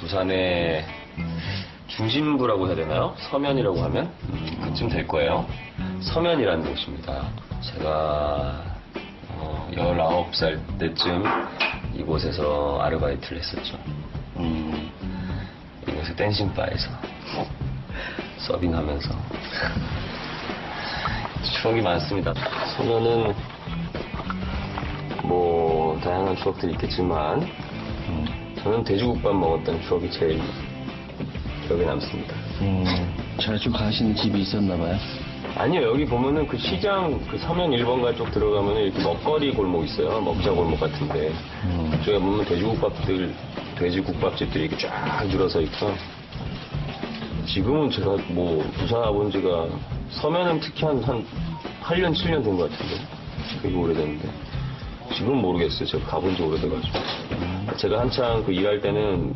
부산의 중심부라고 해야 되나요? 서면이라고 하면 음, 그쯤 될 거예요. 서면이라는 곳입니다. 제가 어, 19살 때쯤 이곳에서 아르바이트를 했었죠. 음, 이곳의 댄싱바에서 서빙하면서 추억이 많습니다. 서면은 뭐 다양한 추억들이 있겠지만 음, 저는 돼지국밥 먹었던 추억이 제일 기억에 남습니다. 음, 자주 가시는 집이 있었나 봐요. 아니요 여기 보면은 그 시장 그 서면 1번가 쪽 들어가면은 이렇게 먹거리 골목 있어요 먹자 골목 같은데 음. 그쪽에 보면 돼지국밥들 돼지국밥집들이 이렇게 쫙 늘어서 있고 지금은 제가 뭐 부산 와본 지가 서면은 특히 한, 한 8년 7년 된 것 같은데 되게 오래됐는데 지금 모르겠어요. 제가 가본 지 오래돼가지고. 제가 한창 그 일할 때는